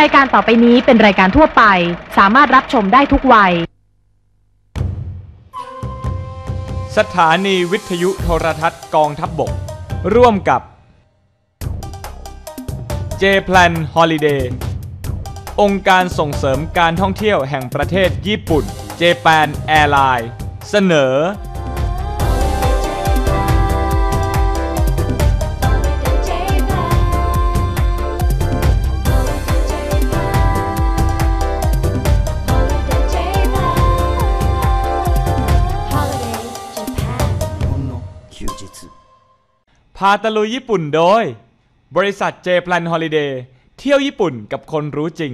รายการต่อไปนี้เป็นรายการทั่วไป สามารถรับชมได้ทุกวัย สถานีวิทยุโทรทัศน์กองทัพบบก ร่วมกับ J Plan Holiday องค์การส่งเสริมการท่องเที่ยวแห่งประเทศญี่ปุ่น j p a n Airline เสนอ พาตะลุยญี่ปุ่นโดย บริษัทเจแพลนฮอลิเดย์เที่ยวญี่ปุ่นกับคนรู้จริง。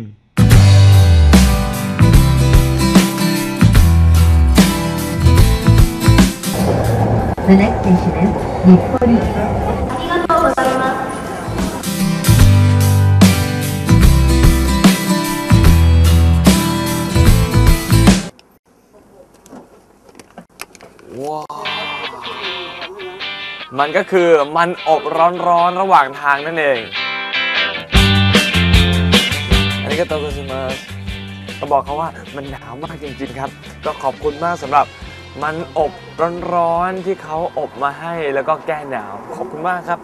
ว้า มันก็คือมันอบร้อนๆระหว่างทางนั่นเอง อันนี้ก็โตโกซิมาก็บอกเขาว่ามันหนาวมากจริงๆครับ ก็ขอบคุณมากสำหรับมันอบร้อนๆที่เขาอบมาให้แล้วก็แก้หนาว ขอบคุณมากครับ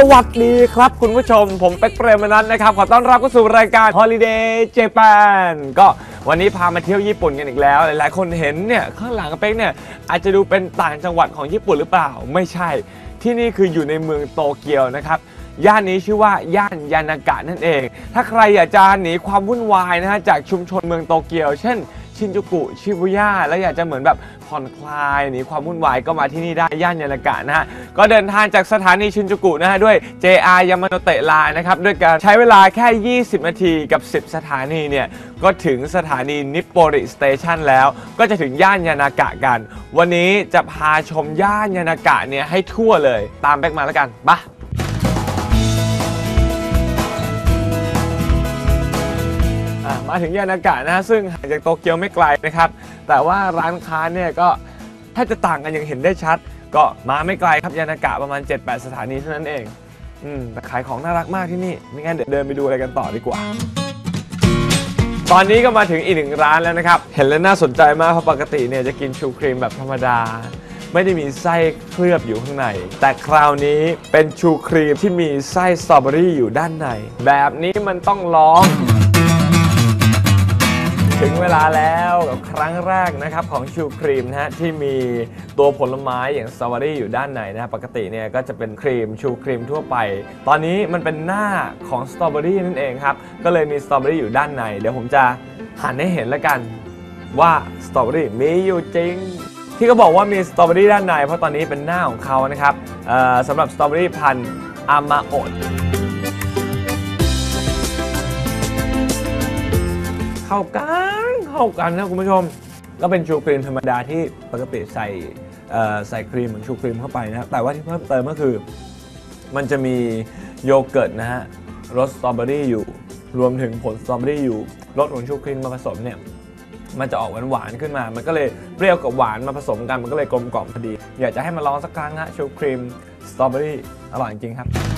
สวัสดีครับคุณผู้ชม ผมเป็กเปรมนัทนะครับ ขอต้อนรับเข้าสู่รายการ Holiday Japan ก็วันนี้พามาเที่ยวญี่ปุ่นกันอีกแล้ว หลายๆ คนเห็นเนี่ยข้างหลังเป็กเนี่ยอาจจะดูเป็นต่างจังหวัดของญี่ปุ่นหรือเปล่า ไม่ใช่ ที่นี่คืออยู่ในเมืองโตเกียวนะครับย่านนี้ชื่อว่าย่านยานากะนั่นเอง ถ้าใครอยากจะหนีความวุ่นวายนะฮะจากชุมชนเมืองโตเกียว เช่น ชินจูกุ ชิบุย่า แล้วอยากจะเหมือนแบบผ่อนคลายหนีความวุ่นวายก็มาที่นี่ได้ย่านยานากะนะฮะ ก็เดินทางจากสถานีชินจูกุนะฮะด้วย JR ยามาโนเตะไลน์นะครับ ด้วยการใช้เวลาแค่ 20 นาทีกับ 10 สถานีเนี่ย ก็ถึงสถานีนิปโปริสเตชันแล้ว ก็จะถึงย่านยานากะกัน วันนี้จะพาชมย่านยานากะเนี่ยให้ทั่วเลย ตามแบกมาแล้วกันไปะ มาถึงยานากะนะฮะซึ่งห่างจากโตเกียวไม่ไกลนะครับ แต่ว่าร้านค้าเนี่ยก็ถ้าจะต่างกันอย่างเห็นได้ชัด ก็มาไม่ไกลครับยานากะประมาณ 7-8 สถานีเท่านั้นเองอืมแต่ขายของน่ารักมากที่นี่ไม่งั้นเดี๋ยวเดินไปดูอะไรกันต่อดีกว่า ตอนนี้ก็มาถึงอีกหนึ่งร้านแล้วนะครับ เห็นแล้วน่าสนใจมากเพราะปกติเนี่ยจะกินชูครีมแบบธรรมดา ไม่ได้มีไส้เคลือบอยู่ข้างใน แต่คราวนี้เป็นชูครีมที่มีไส้สตรอเบอรี่อยู่ด้านใน แบบนี้มันต้องลอง เวลาแล้วกับครั้งแรกนะครับของชูครีมนะฮะที่มีตัวผลไม้อย่างสตรอเบอรี่อยู่ด้านในนะฮะปกติเนี่ยก็จะเป็นครีมชูครีมทั่วไป ตอนนี้มันเป็นหน้าของสตรอเบอรี่นั่นเองครับก็เลยมีสตรอเบอรี่อยู่ด้านใน เดี๋ยวผมจะหันให้เห็นแล้วกันว่าสตรอเบอรี่มีอยู่จริงที่เขาบอกว่ามีสตรอเบอรี่ด้านในเพราะตอนนี้เป็นหน้าของเขานะครับสำหรับสตรอเบอรี่พันธุ์อามาโอด เข้ากันเข้ากันนะคุณผู้ชม ก็เป็นชูครีมธรรมดาที่ปกติใส่ใส่ครีมเหมือนชูครีมเข้าไปนะแต่ว่าที่เพิ่มเติมก็คือ มันจะมีโยเกิร์ตนะฮะรสสตรอเบอรี่อยู่ รวมถึงผลสตรอเบอรี่อยู่รสของชูครีมมาผสมเนี่ยมันจะออกหวานๆขึ้นมา มันก็เลยเปรี้ยวกับหวานมาผสมกัน มันก็เลยกลมกล่อมพอดี อยากจะให้มาลองสักครั้งฮะชูครีมสตรอเบอรี่อร่อยจริงครับ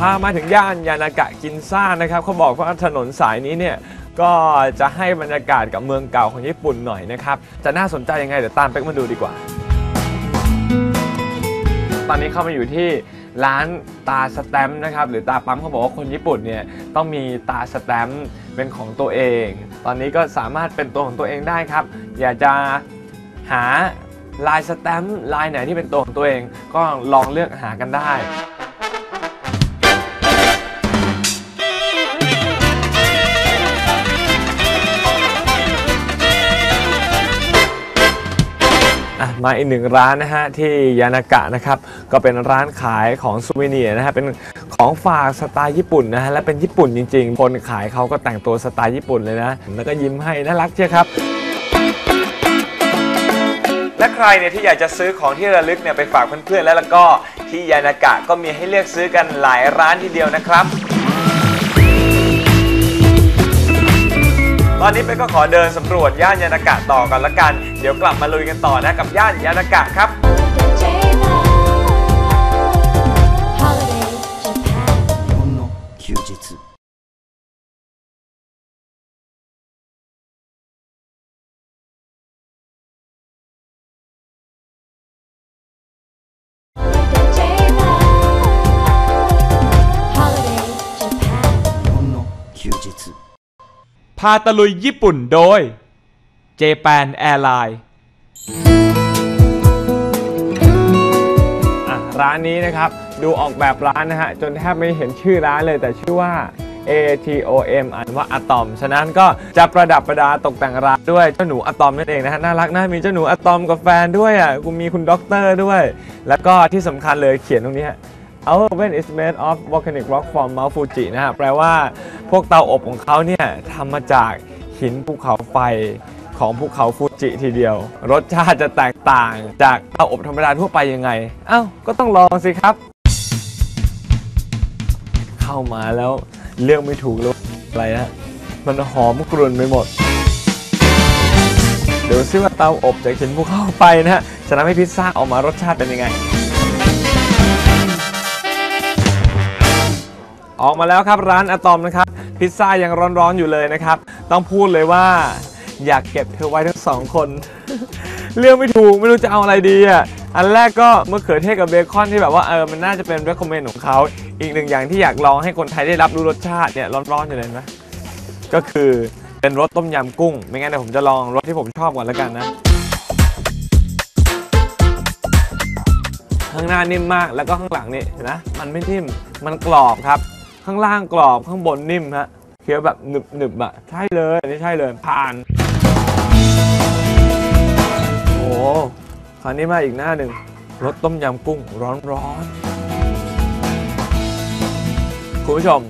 พามาถึงย่านยานากะกินซ่านะครับเขาบอกว่าถนนสายนี้เนี่ยก็จะให้บรรยากาศกับเมืองเก่าของญี่ปุ่นหน่อยนะครับจะน่าสนใจยังไงเดี๋ยวตามเป็กมาดูดีกว่า ตอนนี้เข้ามาอยู่ที่ร้านตาสแตมนะครับหรือตาปั๊มเขาบอกว่าคนญี่ปุ่นเนี่ยต้องมีตาสแตมเป็นของตัวเอง ตอนนี้ก็สามารถเป็นตัวของตัวเองได้ครับ อยากจะหาลายสแตมลายไหนที่เป็นตัวของตัวเอง ก็ลองเลือกหากันได้ มาอีกหนึ่งร้านนะฮะที่ยานากะนะครับก็เป็นร้านขายของซูเวเนียนะฮะเป็นของฝากสไตล์ญี่ปุ่นนะฮะและเป็นญี่ปุ่นจริง ๆ คนขายเขาก็แต่งตัวสไตล์ญี่ปุ่นเลยนะแล้วก็ยิ้มให้น่ารักเชียวครับ และใครเนี่ยที่อยากจะซื้อของที่ระลึกเนี่ยไปฝากเพื่อนๆแล้วแล้วก็ที่ยานากะก็มีให้เลือกซื้อกันหลายร้านทีเดียวนะครับ อนนี้เป๊กก็ขอเดินสำรวจย่านยานากะต่อกันละกัน เดี๋ยวกลับมาลุยกันต่อนะกับย่านยานากะครับาตะลุยญี่ปุ่นโดย Japan Airlines อะร้านนี้นะครับ ดูออกแบบร้านนะฮะ จนแทบไม่เห็นชื่อร้านเลยแต่ชื่อว่า ATOM อ่านว่าอะตอม ฉะนั้นก็จะประดับประดาตกแต่งร้านด้วยเจ้าหนูอะตอมนั่นเองนะฮะ น่ารักนะมีเจ้าหนูอะตอมกับแฟนด้วยอะกูมีคุณด็อกเตอร์ด้วย แล้วก็ที่สำคัญเลยเขียนตรงนี้ฮะ Our oven is made of volcanic rock from Mount Fuji นะฮะแปลว่าพวกเตาอบของเขาเนี่ยทำมาจากหินภูเขาไฟของภูเขาฟูจิทีเดียว รสชาติจะแตกต่างจากเตาอบธรรมดาทั่วไปยังไงเอ้าก็ต้องลองสิครับ เข้ามาแล้วเลือกไม่ถูกแล้วอะไรนะมันหอมกรุ่นไปหมด เดี๋ยวซิว่าเตาอบจากหินภูเขาไฟนะฮะจะทำให้พิซซ่าออกมารสชาติเป็นยังไง ออกมาแล้วครับร้านอะตอมนะครับ พิซซ่ายังร้อนๆอยู่เลยนะครับ ต้องพูดเลยว่าอยากเก็บเธอไว้ทั้งสองคนเลือกไม่ถูกไม่รู้จะเอาอะไรดีอะอันแรกก็มะเขือเทศกับเบคอนที่แบบว่าเออมันน่าจะเป็น recommend ของเขาอีกหนึ่งอย่างที่อยากลองให้คนไทยได้รับรู้รสชาติเนี่ยร้อนๆอยู่เลยนะก็คือเป็นรสต้มยำกุ้ง ไม่งั้นเดี๋ยวผมจะลองรสที่ผมชอบก่อนแล้วกันนะข้างหน้านิ่มมากแล้วก็ข้างหลังนี่นนะมันไม่นิ่มมันกรอบครับ ข้างล่างกรอบข้างบนนิ่มฮะเคี้ยวแบบหนึบหนึบอะใช่เลยอันนี้ใช่เลยผ่านโอ้คราวนี้มาอีกหน้าหนึ่งรสต้มยำกุ้งร้อนร้อนๆคุณผู้ชม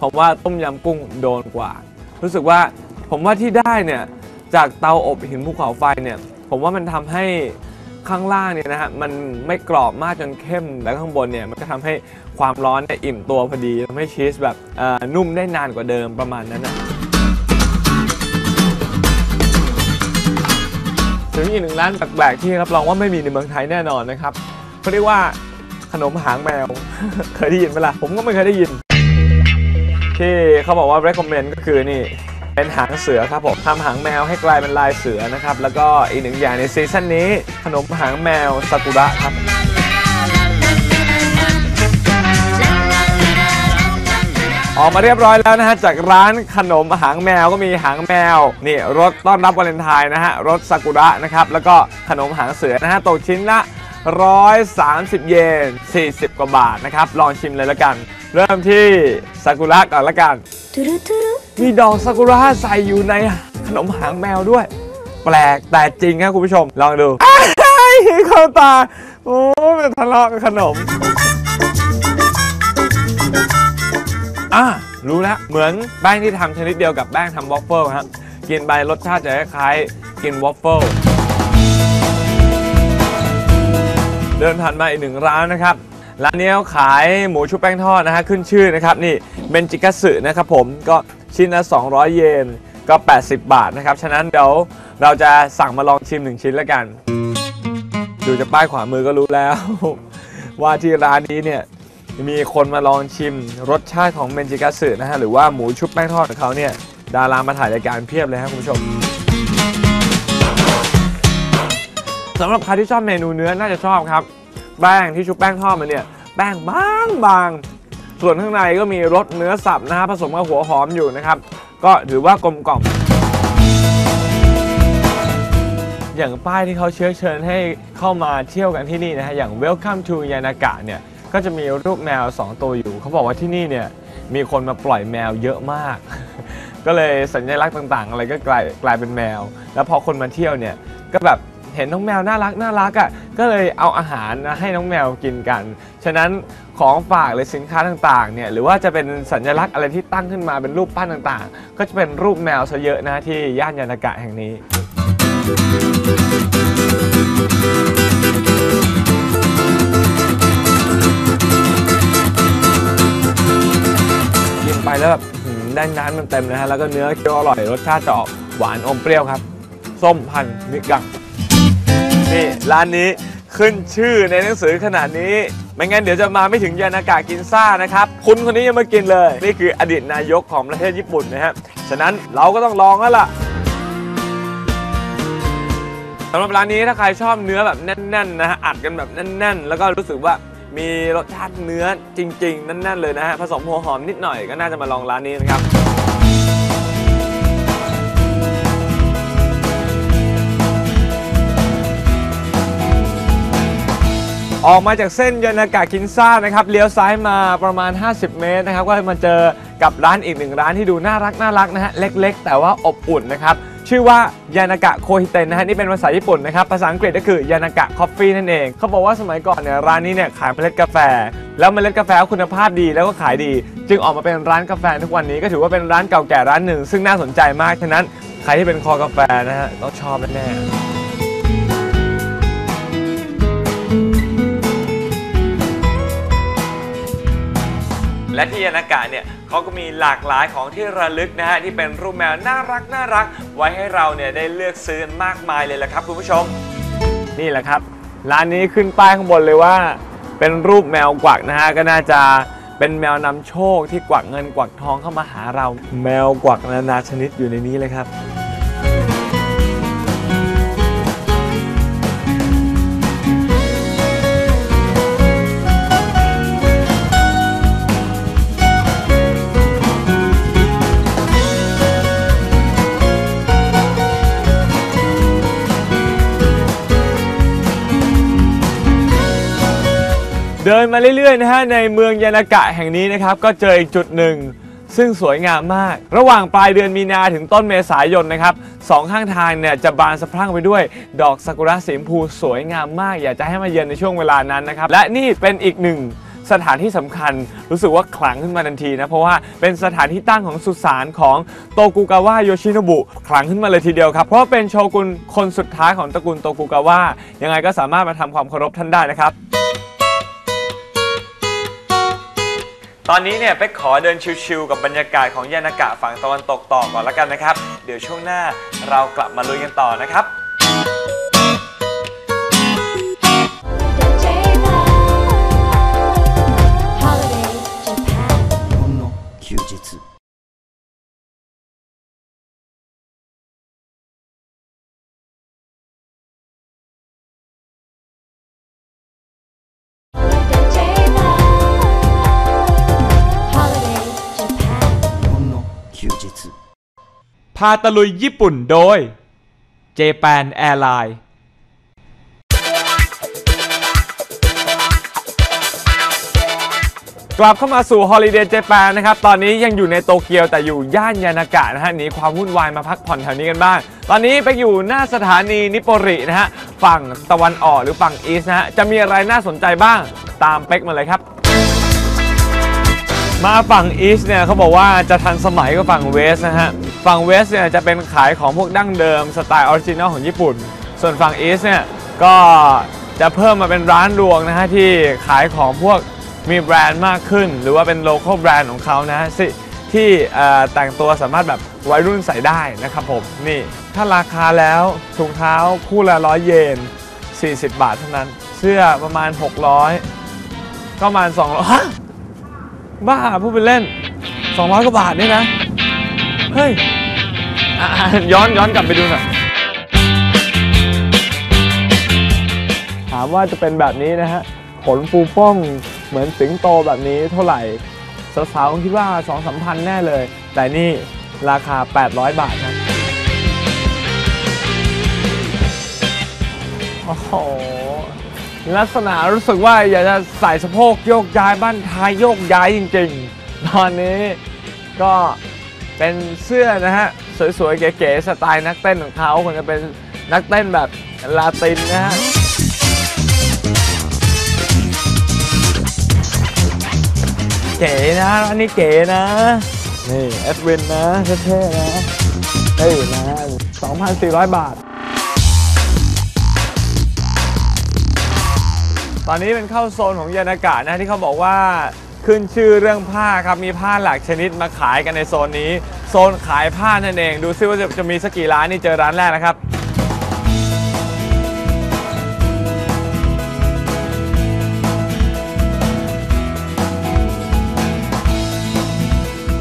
ผมว่าต้มยำกุ้งโดนกว่า รู้สึกว่าผมว่าที่ได้เนี่ยจากเตาอบหินภูเขาไฟเนี่ย ผมว่ามันทำให้ ข้างล่างเนี่ยนะฮะมันไม่กรอบมากจนเข้มแล้วข้างบนเนี่ยมันก็ทำให้ความร้อนเนี่ยอิ่มตัวพอดีทำให้ชีสแบบอ่อนุ่มได้นานกว่าเดิมประมาณนั้นนะถึงอีกหนึ่งร้านแปลกๆที่รับรองว่าไม่มีในเมืองไทยแน่นอนนะครับเขาเรียกว่าขนมหางแมว เคยได้ยินไหมล่ะผมก็ไม่เคยได้ยินที่เขาบอกว่า recommend ก็คือนี่ เป็นหางเสือครับผมทำหางแมวให้กลายเป็นลายเสือนะครับ แล้วก็อีกหนึ่งอย่างในซีซั่นนี้ ขนมหางแมวซากุระครับ ออกมาเรียบร้อยแล้วนะฮะ จากร้านขนมหางแมวก็มีหางแมว นี่รสต้อนรับวาเลนไทน์นะฮะรสซากุระนะครับ แล้วก็ขนมหางเสือนะฮะตกชิ้นละ130 เยน 40 กว่าบาทนะครับ ลองชิมเลยละกัน เริ่มที่ซากุระก่อนละกันมีดอกซากุระใส่อยู่ในขนมหางแมวด้วย แปลกแต่จริงครับคุณผู้ชม ลองดูอ้ายเข้าตา โอ้มันทะเลาะกับขนม อะ รู้แล้ว เหมือนแป้งที่ทำชนิดเดียวกับแป้งทำวอฟเฟิลครับ กินไปรสชาติจะคล้ายๆกินวอฟเฟิลเดินผ่านมาอีกหนึ่งร้านนะครับ ร้านนี้เขาขายหมูชุบแป้งทอดนะฮะขึ้นชื่อนะครับนี่เบนจิกัสึนะครับผมก็ชิ้นละ 200 เยนก็ 80 บาทนะครับ ฉะนั้นเดี๋ยวเราจะสั่งมาลองชิม1ชิ้นแล้วกัน ดูจากป้ายขวามือก็รู้แล้ว ว่าที่ร้านนี้เนี่ยมีคนมาลองชิมรสชาติของเมนจิกัสึนะฮะหรือว่าหมูชุบแป้งทอดของเขาเนี่ยดารามาถ่ายรายการเพียบเลยครับคุณผู้ชมสำหรับใครที่ชอบเมนูเนื้อน่าจะชอบครับ แป้งที่ชุบแป้งทอดมาเนี่ยแป้งบางบางๆส่วนข้างในก็มีรสเนื้อสับนะฮะผสมกับหัวหอมอยู่นะครับ ก็ถือว่ากลมกล่อม อย่างป้ายที่เขาเชื้อเชิญให้เข้ามาเที่ยวกันที่นี่นะฮะอย่าง Welcome to Yanaka เนี่ยก็จะมีรูปแมว 2 ตัวอยู่ เขาบอกว่าที่นี่เนี่ยมีคนมาปล่อยแมวเยอะมาก ก็เลยสัญลักษณ์ต่างๆ อะไรก็กลายกลายเป็นแมว แล้วพอคนมาเที่ยวเนี่ยก็แบบ เห็นน้องแมวน่ารักน่ารักอะก็เลยเอาอาหารนะให้น้องแมวกินกัน ฉะนั้นของฝากหรือสินค้าต่างๆเนี่ยหรือว่าจะเป็นสัญลักษณ์อะไรที่ตั้งขึ้นมาเป็นรูปปั้นต่างๆ ก็จะเป็นรูปแมวซะเยอะนะที่ย่านยานากะแห่งนี้กินไปแล้วแบบหืมได้น้ำเต็มๆนะฮะแล้วก็เนื้อเคี้ยวอร่อยรสชาติจะออกหวานอมเปรี้ยวครับ ส้มพันธุ์มิกัง นี่ร้านนี้ขึ้นชื่อในหนังสือขนาดนี้ ไม่งั้นเดี๋ยวจะมาไม่ถึงยานากากินซ่านะครับคุณคนนี้ยังมากินเลย นี่คืออดีตนายกของประเทศญี่ปุ่นนะฮะฉะนั้นเราก็ต้องลองแล้วล่ะสำหรับร้านนี้ถ้าใครชอบเนื้อแบบแน่นๆนะฮะอัดกันแบบแน่น ๆ แล้วก็รู้สึกว่ามีรสชาติเนื้อจริง ๆ แน่นๆเลยนะฮะผสมหัวหอมนิดหน่อยก็น่าจะมาลองร้านนี้นะครับ ออกมาจากเส้นยานากากินซ่านะครับเลี้ยวซ้ายมาประมาณ 50 เมตรนะครับก็มาเจอกับร้านอีกหนึ่งร้านที่ดูน่ารักน่ารักนะฮะเล็ก ๆ แต่ว่าอบอุ่นนะครับชื่อว่ายานากะโคฮิเตนนะฮะนี่เป็นภาษาญี่ปุ่นนะครับภาษาอังกฤษก็คือยานากะคอฟฟี่นั่นเอง เขาบอกว่าสมัยก่อนเนี่ยร้านนี้เนี่ยขายเมล็ดกาแฟ แล้วเมล็ดกาแฟคุณภาพดีแล้วก็ขายดี จึงออกมาเป็นร้านกาแฟทุกวันนี้ก็ถือว่าเป็นร้านเก่าแก่ร้านหนึ่ง ซึ่งน่าสนใจมากฉะนั้นใครที่เป็นคอกาแฟนะฮะต้องชอบแน่ๆ และที่ยานากะเนี่ยเขาก็มีหลากหลายของที่ระลึกนะฮะที่เป็นรูปแมวน่ารักน่ารัก ไว้ให้เราเนี่ยได้เลือกซื้อกันมากมายเลยละครับคุณผู้ชม นี่แหละครับ ร้านนี้ขึ้นป้ายข้างบนเลยว่า เป็นรูปแมวกวักนะฮะก็น่าจะเป็นแมวนำโชคที่กวักเงินกวักทองเข้ามาหาเรา แมวกวักนานาชนิดอยู่ในนี้เลยครับ เดินมาเรื่อยๆนะฮะในเมืองยานากะแห่งนี้นะครับก็เจออีกจุดหนึ่ง ซึ่งสวยงามมาก ระหว่างปลายเดือนมีนาถึงต้นเมษายนนะครับสองข้างทางเนี่ยจะบานสะพรั่งไปด้วย ดอกซากุระสีชมพูสวยงามมาก อยากจะให้มาเยือนในช่วงเวลานั้นนะครับและนี่เป็นอีกหนึ่งสถานที่สำคัญรู้สึกว่าขลังขึ้นมาทันทีนะเพราะว่าเป็นสถานที่ตั้งของสุสานของโตกุกาวะโยชิโนบุขลังขึ้นมาเลยทีเดียวครับ เพราะเป็นโชกุนคนสุดท้ายของตระกูลโตกุกาวะยังไงก็สามารถมาทำความเคารพท่านได้นะครับ ตอนนี้เนี่ยเป๊กขอเดินชิวๆกับบรรยากาศของยานากะฝั่งตะวันตกต่อก่อนแล้วกันนะครับ เดี๋ยวช่วงหน้าเรากลับมาลุยกันต่อนะครับาตะลุยญี่ปุ่นโดย Japan Airlines กลับเข้ามาสู่ Holiday Japan นะครับ ตอนนี้ยังอยู่ในโตเกียวแต่อยู่ย่านยานากะนะฮะหนีความวุ่นวายมาพักผ่อนแถวนี้กันบ้าง ตอนนี้ไปอยู่หน้าสถานีนิโปรินะฮะ ฝั่งตะวันออกหรือฝั่งอีสนะฮะ จะมีอะไรน่าสนใจบ้าง ตามเป็กมาเลยครับ มาฝั่งอีสเนี่ยเขาบอกว่าจะทันสมัยกว่าฝั่งเวสนะฮะ ฝั่งเวสเนี่ยจะเป็นขายของพวกดั้งเดิมสไตล์ออริจินอลของญี่ปุ่น ส่วนฝั่งอีสเนี่ยก็จะเพิ่มมาเป็นร้านรวงนะฮะที่ขายของพวกมีแบรนด์มากขึ้น หรือว่าเป็นโล c a l แบรนด์ของเขานะฮะสิที่แต่งตัวสามารถแบบวัยรุ่นใส่ได้นะครับผมนี่ถ้าราคาแล้วถุงเท้าคู่ละร้อยเยน 40 บาทเท่านั้น เสื้อประมาณ 600 ก็ประมาณ 200 บ้าพูดเป็นเล่น 200 กว่าบาทเนี่ยนะ เฮ้ย อะอะย้อนย้อนกลับไปดูหน่อยถามว่าจะเป็นแบบนี้นะฮะ ขนฟูฟ่องเหมือนสิงโตแบบนี้เท่าไหร่ สาวๆคงคิดว่า 2 3 พันแน่เลย แต่นี่ราคา 800 บาทนะ โอ้โห ลักษณะรู้สึกว่าอยากจะใส่สะโพกโยกย้ายบ้านท้ายโยกย้ายจริงๆ ตอนนี้ก็เป็นเสื้อนะฮะ สวยๆ เก๋ๆสไตล์นักเต้นของเขาคงจะเป็นนักเต้นแบบลาตินนะฮะเก๋นะอันนี้เก๋นะ นี่แอดวินนะเท่ๆนะเฮ้ยนะ 2,400 บาท ตอนนี้เป็นเข้าโซนของยานากะนะที่เขาบอกว่าขึ้นชื่อเรื่องผ้าครับมีผ้าหลากชนิดมาขายกันในโซนนี้ โซนขายผ้านั่นเอง ดูซิว่าจะจะมีสักกี่ร้านนี่เจอร้านแรกนะครับ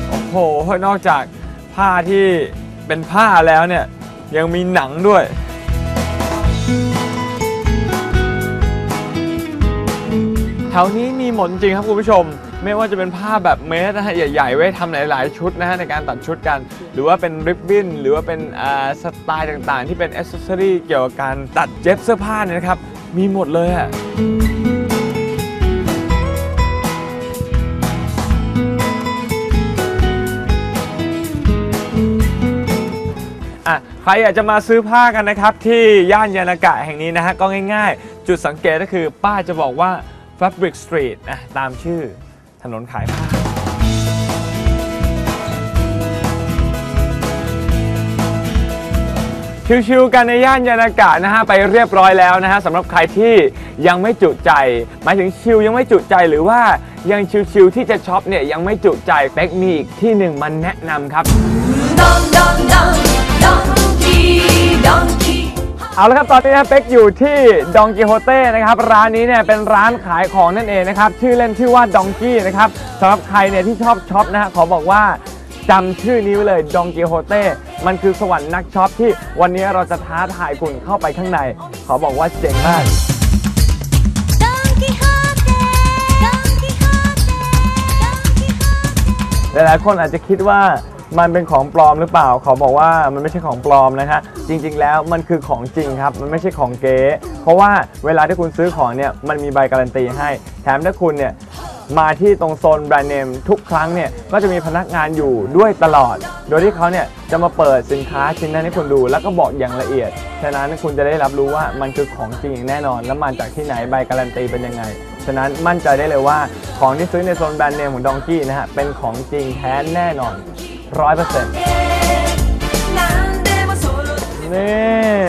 โอ้โหนอกจากผ้าที่เป็นผ้าแล้วเนี่ยยังมีหนังด้วย แถวนี้มีหมดจริงครับคุณผู้ชม ไม่ว่าจะเป็นผ้าแบบเมสนะฮะใหญ่ๆ ไว้ทำหลายๆ ชุดนะฮะในการตัดชุดกัน หรือว่าเป็นริบบิ้น หรือว่าเป็นสไตล์ต่างๆ ที่เป็นอ c เซสซอรี่เกี่ยวกับการตัดเย็บเสื้อผ้าเนี่ยนะครับ มีหมดเลยอะอะใครอยากจะมาซื้อผ้ากันนะครับ ที่ย่านยานากะแห่งนี้นะฮะก็ง่ายๆ จุดสังเกตก็คือป้าจะบอกว่า Fabric Street นะตามชื่อถนนขายผ้าชิวๆกันในย่านยานากะนะฮะไปเรียบร้อยแล้วนะฮะสำหรับใครที่ยังไม่จุใจ หมายถึงชิวยังไม่จุใจหรือว่ายังชิวๆที่จะช็อปเนี่ยยังไม่จุใจเป๊กมีอีกที่หนึ่งมันแนะนำครับ Dum dum dum, donkey, donkey. เอาละครับตอนนี้นะเป็กอยู่ที่ดองกิโฮเต้นะครับร้านนี้เนี่ยเป็นร้านขายของนั่นเองนะครับชื่อเล่นชื่อว่าดองกี้นะครับสำหรับใครเนี่ยที่ชอบช็อปนะฮะขอบอกว่าจำชื่อนี้ไว้เลยดองกิโฮเต้มันคือสวรรค์นักช็อปที่วันนี้เราจะท้าทายคุณเข้าไปข้างใน ขอบอกว่าเจ๋งมาก Don Quixote, Don Quixote, Don Quixote. หลายๆคนอาจจะคิดว่า มันเป็นของปลอมหรือเปล่า ขอบอกว่ามันไม่ใช่ของปลอมนะฮะจริง ๆ แล้วมันคือของจริงครับ มันไม่ใช่ของเก๊เพราะว่าเวลาที่คุณซื้อของเนี่ยมันมีใบการันตีให้ แถมถ้าคุณเนี่ยมาที่ตรงโซนแบรนด์เนมทุกครั้งเนี่ยก็จะมีพนักงานอยู่ด้วยตลอด โดยที่เขาเนี่ยจะมาเปิดสินค้าชิ้นนั้นให้คุณดู แล้วก็บอกอย่างละเอียด ฉะนั้นคุณจะได้รับรู้ว่ามันคือของจริงแน่นอน แล้วมาจากที่ไหนใบการันตีเป็นยังไง ฉะนั้นมั่นใจได้เลยว่าของที่ซื้อในโซนแบรนด์เนมของดองกี้นะฮะเป็นของจริงแท้แน่นอน ร้อยเปอร์เซ็นต์นี่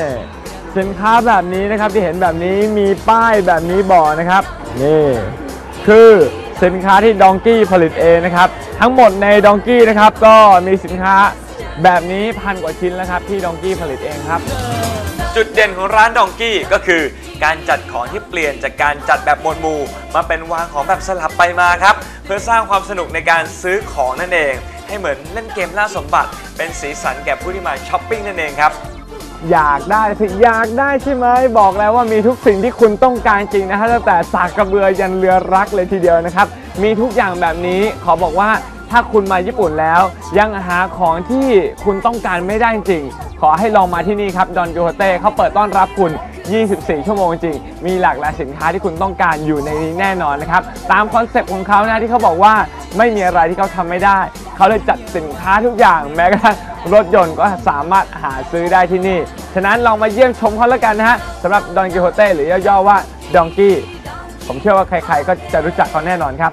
สินค้าแบบนี้นะครับที่เห็นแบบนี้มีป้ายแบบนี้บอกนะครับนี่คือสินค้าที่ดองกี้ผลิตเองนะครับ ทั้งหมดในดองกี้นะครับ ก็มีสินค้าแบบนี้พันกว่าชิ้นแล้วครับที่ดองกี้ผลิตเองครับ จุดเด่นของร้านดองกี้ก็คือ การจัดของที่เปลี่ยนจากการจัดแบบหมวลมูมาเป็นวางของแบบสลับไปมาครับ เพื่อสร้างความสนุกในการซื้อของนั่นเอง ให้เหมือนเล่นเกมล่าสมบัติ เป็นสีสันแก่ผู้ที่มาช้อปปิ้งนั่นเองครับ อยากได้สิอยากได้ใช่ไหมบอกแล้วว่ามีทุกสิ่งที่คุณต้องการจริงนะฮะตั้งแต่สากกระเบือยันเรือรักเลยทีเดียวนะครับ มีทุกอย่างแบบนี้ขอบอกว่าถ้าคุณมาญี่ปุ่นแล้ว ยังหาของที่คุณต้องการไม่ได้จริง ขอให้ลองมาที่นี่ครับดอนกิโฮเต้เขาเปิดต้อนรับคุณ 24 ชั่วโมงจริง มีหลากหลายสินค้าที่คุณต้องการอยู่ในนี้แน่นอนนะครับ ตามคอนเซปต์ของเขานะที่เขาบอกว่าไม่มีอะไรที่เขาทำไม่ได้ เขาเลยจัดสินค้าทุกอย่าง แม้กระทั่งรถยนต์ก็สามารถหาซื้อได้ที่นี่ ฉะนั้นลองมาเยี่ยมชมเขาแล้วกันนะฮะสำหรับดอนกิโฮเต้หรือย่อๆว่าดองกี้ผมเชื่อว่าใครๆก็จะรู้จักเขาแน่นอนครับ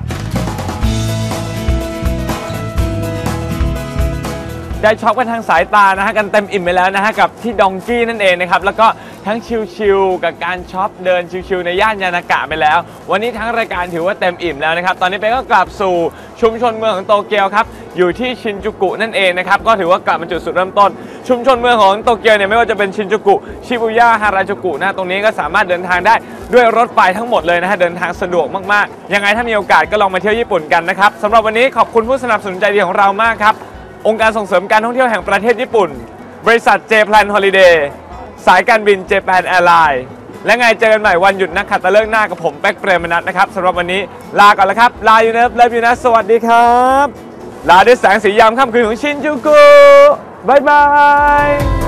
ได้ช็อปกันทางสายตานะฮะกันเต็มอิ่มไปแล้วนะฮะกับที่ดองกี้นั่นเองนะครับแล้วก็ทั้งชิลๆกับการช็อปเดินชิลๆในย่านยานากะไปแล้ว วันนี้ทั้งรายการถือว่าเต็มอิ่มแล้วนะครับตอนนี้เป๊กก็กลับสู่ชุมชนเมืองของโตเกียวครับอยู่ที่ชินจูกุนั่นเองนะครับก็ถือว่ากลับมาจุดสุดเริ่มต้น ชุมชนเมืองของโตเกียวเนี่ยไม่ว่าจะเป็นชินจูกุชิบุย่าฮาราจูกุนะตรงนี้ก็สามารถเดินทางได้ด้วยรถไฟทั้งหมดเลยนะฮะเดินทางสะดวกมากๆ ยังไงถ้ามีโอกาสก็ลองมาเที่ยวญี่ปุ่นกันนะครับสำหรับวันนี้ขอบคุณผู้สนับสนุนใจดีของเรามากครับ องค์การส่งเสริมการท่องเที่ยวแห่งประเทศญี่ปุ่น บริษัทเจ p l a n Holiday สายการบินเจแปนแอร์ไลน์และไงเจอกันใหม่วันหยุดนักขัตฤกษ์หน้ากับผมแป๊กเปรมนัทนะครับสำหรับวันนี้ลาก่อนแล้วครับ ลาอยู่นะเลิฟอยู่นะสวัสดีครับ ลาด้วยแสงสียามค่ำคืนของชินจูกุบายบาย